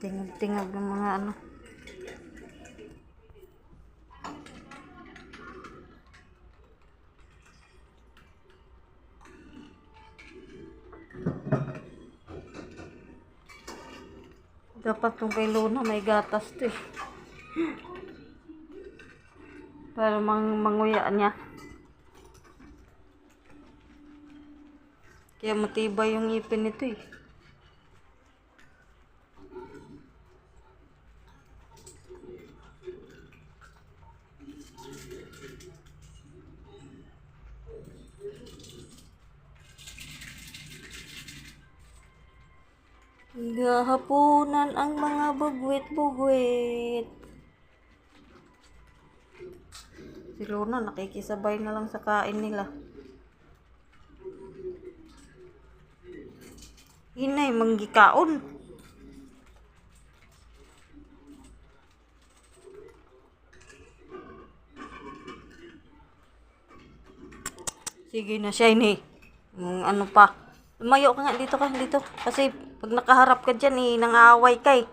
Tingag-tingag ng mga ano. Dapat tong kay Luna may gatas to eh. Para mang manguya niya. Kaya matibay yung ngipin nito eh. Gahapunan ang mga bugwit-bugwit. Si Luna nakikisabay na lang sa kain nila. Hinay, manggikaon. Sige na, Shiny. Yung ano pa. Lumayo ka nga dito ka, dito. Kasi pag nakaharap ka dyan, eh, nangaaway ka eh.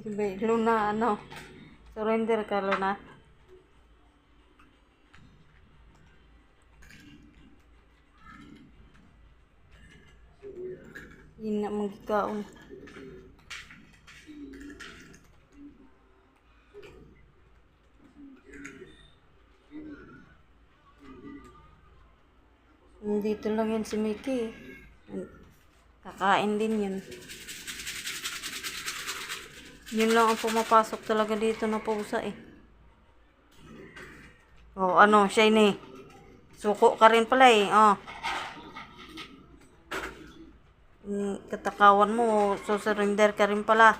Sige, Luna, ano? Surrender ka, Luna. Yun na magkaon. Dito lang yan si Mickey. Kakain din yun. Yun lang ang pumapasok talaga dito na pusa eh. Oh, ano, shiny. Suko ka rin pala eh. Oh. Katakawan mo, so surrender ka rin pala.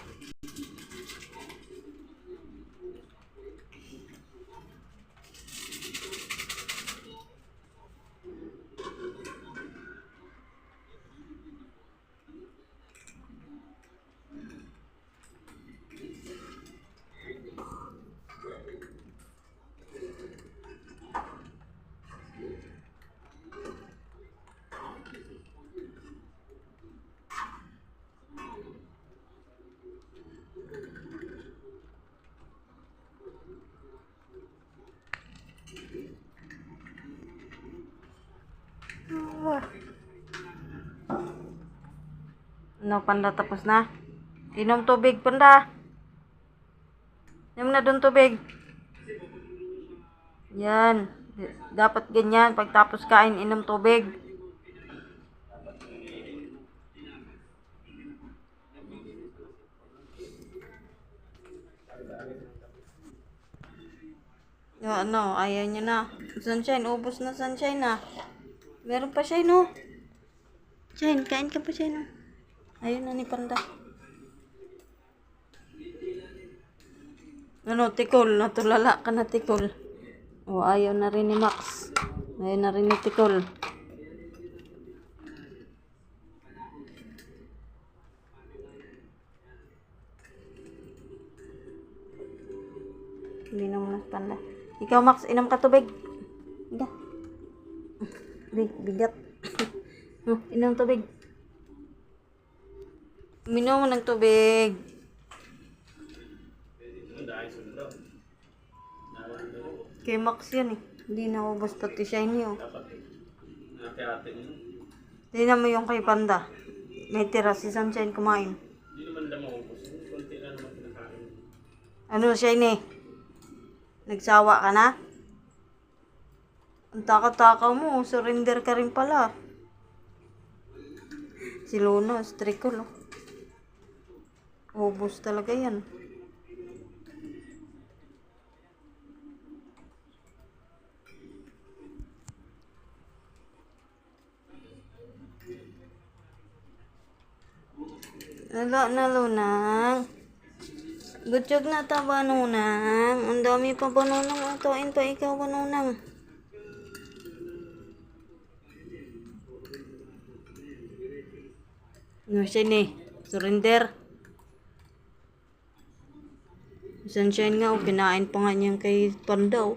Ano, panda tapos na? Inom tubig, panda. Inom na dun tubig. Yan. Dapat ganyan. Pagtapos kain, inom tubig. Yung ano, ayaw niya na. Sunshine, ubos na sunshine na. Meron pa siya, no? Shine, kain ka pa siya, no? Ayun na ni Panda. Ano, tikol. Natulala ka na tikol. O, ayaw na rin ni Max. Ayaw na rin ni tikol. Inom na Panda. Ikaw, Max, inom ka tubig. Big, bigat. Oh, inom tubig. Minom ng tubig. Kay Max yan eh. Hindi na ubos pati shiny oh. Ate-ate mo. Tingnan mo yung kay Panda. May tira si Sunshine kumain. Hindi naman maubos. Kunti lang naman pinakain. Ano, Shiny? Nagsawa ka na? Ang taka-taka mo, surrender ka rin pala. Si Luna, stricol. Oh. Ubus talaga yan. Lalo na lunang. Butchog na ta ba nunang? Ang dami pa ba nunang? Atoin pa ikaw ba nunang? No, siya ni. Surrender. Sunshine nga, oh, kinain pa nga niyan kay Panda, oh.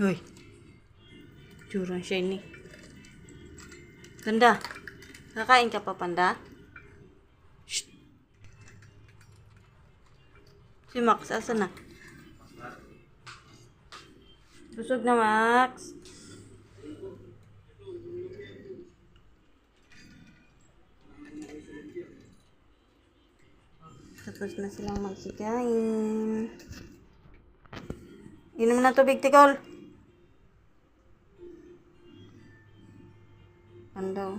Hoy. Tsura siya ni. Panda. Kakain ka pa, Panda? Shh. Si Max, asa na? Busog na, Max. Tapos na silang magsikain. Inom na tubig, Tikol. Ano daw?